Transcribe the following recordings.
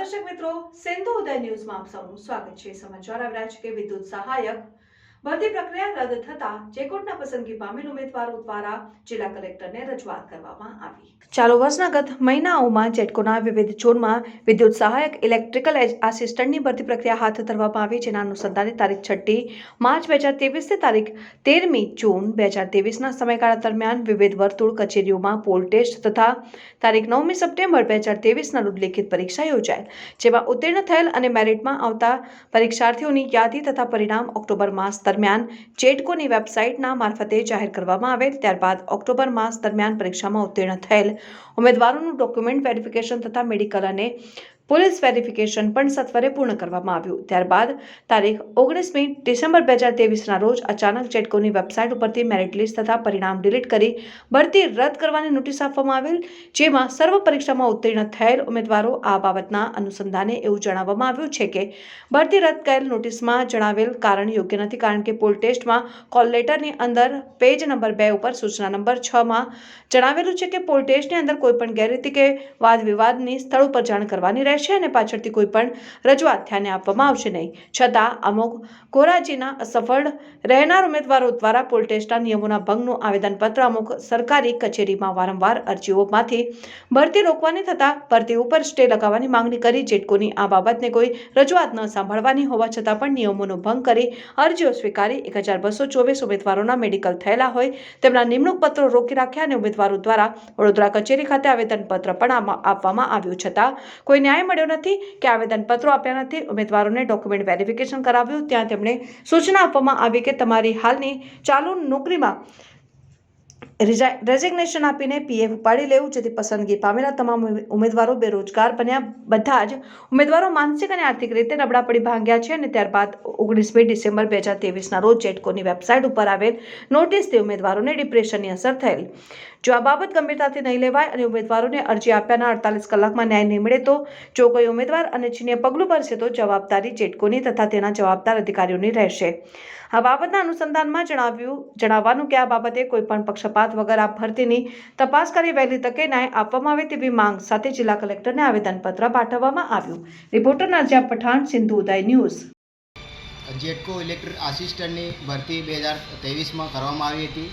દર્શક મિત્રો, સિંધુ ઉદય ન્યૂઝમાં આપ સૌનું સ્વાગત છે. સમાચાર આવ્યા છે કે વિદ્યુત સહાયક ભરતી પ્રક્રિયા રદ થતા જેકોટના પસંદગી પામેલ ઉમેદવારો દ્વારા જિલ્લા કલેક્ટરને રજૂઆત કરવામાં આવી. ચાલુ વર્ષના ગત મહિનાઓમાં જેટકોના વિવિધ ઝોનમાં વિદ્યુત સહાયક, ઇલેક્ટ્રિકલ આસિસ્ટન્ટની ભરતી પ્રક્રિયા હાથ ધરવામાં આવી, જેના અનુસંધાને તારીખ છઠ્ઠી માર્ચ બે હજાર તેવીસથી તારીખ તેરમી જૂન બે હજાર તેવીસના સમયગાળા દરમિયાન વિવિધ વર્તુળ કચેરીઓમાં પોલ ટેસ્ટ તથા તારીખ નવમી સપ્ટેમ્બર બે હજાર તેવીસના ઉલ્લેખિત પરીક્ષા યોજાયેલ, જેમાં ઉત્તીર્ણ થયેલ અને મેરિટમાં આવતા પરીક્ષાર્થીઓની યાદી તથા પરિણામ ઓક્ટોબર માસ દરમિયાન ચેટકોની વેબસાઇટના મારફતે જાહેર કરવામાં આવેલ ત્યારબાદ ઓક્ટોબર માસ દરમિયાન પરીક્ષામાં ઉત્તીર્ણ થયેલ ઉમેદવારોનું ડોક્યુમેન્ટ વેરિફિકેશન તથા મેડિકલ અને પોલીસ વેરિફિકેશન પણ સત્વરે પૂર્ણ કરવામાં આવ્યું. ત્યારબાદ તારીખ ઓગણીસમી ડિસેમ્બર બે હજાર તેવીસના રોજ અચાનક જેટકોની વેબસાઇટ ઉપરથી મેરિટ લિસ્ટ તથા પરિણામ ડિલીટ કરી ભરતી રદ કરવાની નોટિસ આપવામાં આવેલ, જેમાં સર્વ પરીક્ષામાં ઉત્તીર્ણ થયેલ ઉમેદવારો આ બાબતના અનુસંધાને એવું જણાવવામાં આવ્યું છે કે ભરતી રદ કરેલ નોટિસમાં જણાવેલ કારણ યોગ્ય નથી કારણ કે પોલ ટેસ્ટમાં કોલ લેટરની અંદર પેજ નંબર બે ઉપર સૂચના નંબર છમાં જણાવેલું છે કે પોલ ટેસ્ટની અંદર કોઈપણ ગેરરીતિ કે વાદ વિવાદની સ્થળ ઉપર જાણ કરવાની રહેશે. અને પાછળથી કોઈ પણ રજૂઆત ધ્યાને આપવામાં આવશે નહીં. છતાં અમુક કોરાજીના અસફળ રહેનાર ઉમેદવારો દ્વારા પોલ ટેસ્ટના નિયમોના ભંગનું આવેદનપત્ર અમુક સરકારી કચેરીમાં વારંવાર અરજીઓમાંથી ભરતી રોકવાની થતાં ભરતી ઉપર સ્ટે લગાવવાની માંગણી કરી જેટકોની આ બાબતને કોઈ રજૂઆત ન સાંભળવાની હોવા છતાં પણ નિયમોનો ભંગ કરી અરજીઓ સ્વીકારી એક હજાર બસો ચોવીસ ઉમેદવારોના મેડિકલ થયેલા હોય તેમના નિમણૂક પત્રો રોકી રાખ્યા અને ઉમેદવારો દ્વારા વડોદરા કચેરી ખાતે આવેદનપત્ર પણ આપવામાં આવ્યું. છતાં, કોઈ ન્યાય મળ્યો નથી, કે આવેદનપત્રો આપ્યા નથી, ઉમેદવારોને ડોક્યુમેન્ટ વેરિફિકેશન કરાવ્યું, ત્યાં તેમણે સૂચના આપવામાં આવી કે તમારી હાલની ચાલુ નોકરીમાં રેઝિગ્નેશન આપીને પીએફ ઉપાડી લેવું, જેથી પસંદગી પામેલા તમામ ઉમેદવારો બેરોજગાર બન્યા. બધા જ ઉમેદવારો માનસિક અને આર્થિક રીતે નબળા પડી ભાંગ્યા છે અને ત્યારબાદ ઓગણીસમી ડિસેમ્બર બે હજાર તેવીસના રોજ જેટકોની વેબસાઇટ ઉપર આવેલ નોટિસથી ઉમેદવારોને ડિપ્રેશનની અસર થયેલ. જો આ બાબત ગંભીરતાથી નહીં લેવાય અને ઉમેદવારોને અરજી આપ્યાના અડતાલીસ કલાકમાં ન્યાય નહીં મળે તો, જો કોઈ ઉમેદવાર અનિચ્છનીય પગલું ભરશે તો જવાબદારી જેટકોની તથા તેના જવાબદાર અધિકારીઓની રહેશે. આ બાબતના અનુસંધાનમાં જણાવ્યું, જણાવવાનું કે આ બાબતે કોઈપણ પક્ષપાત વગર આ ભરતીની તપાસ કરી વહેલી તકે ન્યાય આપવામાં આવે તેવી માંગ સાથે જિલ્લા કલેક્ટરને આવેદનપત્ર પાઠવવામાં આવ્યું. Reporter Nazia Pathan, Sindhu Uday news. GETCO electric આસિસ્ટન્ટની ભરતી બે હજાર ત્રેવીસમાં કરવામાં આવી હતી.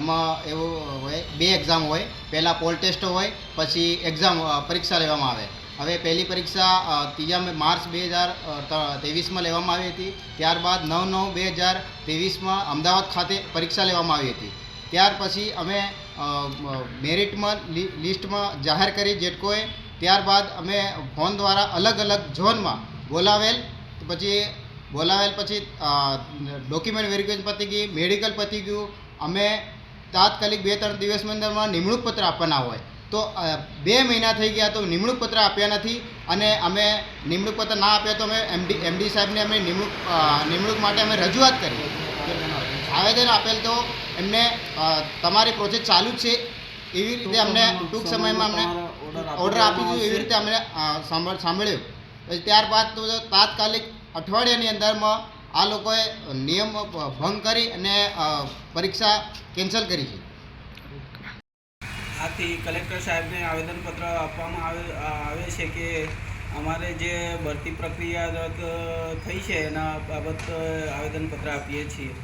એમાં એવું હોય, બે એક્ઝામ હોય. પહેલાં પોલ ટેસ્ટ હોય, પછી એક્ઝામ પરીક્ષા લેવામાં આવે. હવે પહેલી પરીક્ષા ત્રીજા માર્ચ બે હજાર ત્રેવીસમાં લેવામાં આવી હતી. ત્યારબાદ નવ નવ બે હજાર ત્રેવીસમાં અમદાવાદ ખાતે પરીક્ષા લેવામાં આવી હતી. ત્યાર પછી અમે મેરિટમાં લિસ્ટમાં જાહેર કરી જેટકોએ, ત્યારબાદ અમે ફોન દ્વારા અલગ અલગ ઝોનમાં બોલાવેલ, પછી બોલાવેલ પછી ડોક્યુમેન્ટ વેરિફિકેશન પતી ગઈ મેડિકલ પતી ગયું. અમે તાત્કાલિક બે ત્રણ દિવસની અંદરમાં નિમણૂક પત્ર આપવાના હોય. તો બે મહિના થઈ ગયા તો નિમણૂક પત્ર આપ્યા નથી અને અમે નિમણૂક પત્ર ના આપ્યા તો અમે એમડી એમડી સાહેબને અમે નિમણૂક નિમણૂક માટે અમે રજૂઆત કરી. આવેદન આપેલ તો એમને તમારી પ્રોસેસ ચાલુ જ છે. એવી રીતે અમને ટૂંક સમયમાં અમને ઓર્ડર આપી દીધું. એવી રીતે અમને સાંભળ્યું. પછી ત્યારબાદ તો તાત્કાલિક અઠવાડિયાની અંદરમાં આ લોકોએ નિયમ ભંગ કરી અને પરીક્ષા કેન્સલ કરી છે. આથી કલેક્ટર સાહેબને આવેદનપત્ર આપવામાં આવે આવે છે કે અમારે જે ભરતી પ્રક્રિયા થઈ છે એના બાબત આવેદનપત્ર આપીએ છીએ.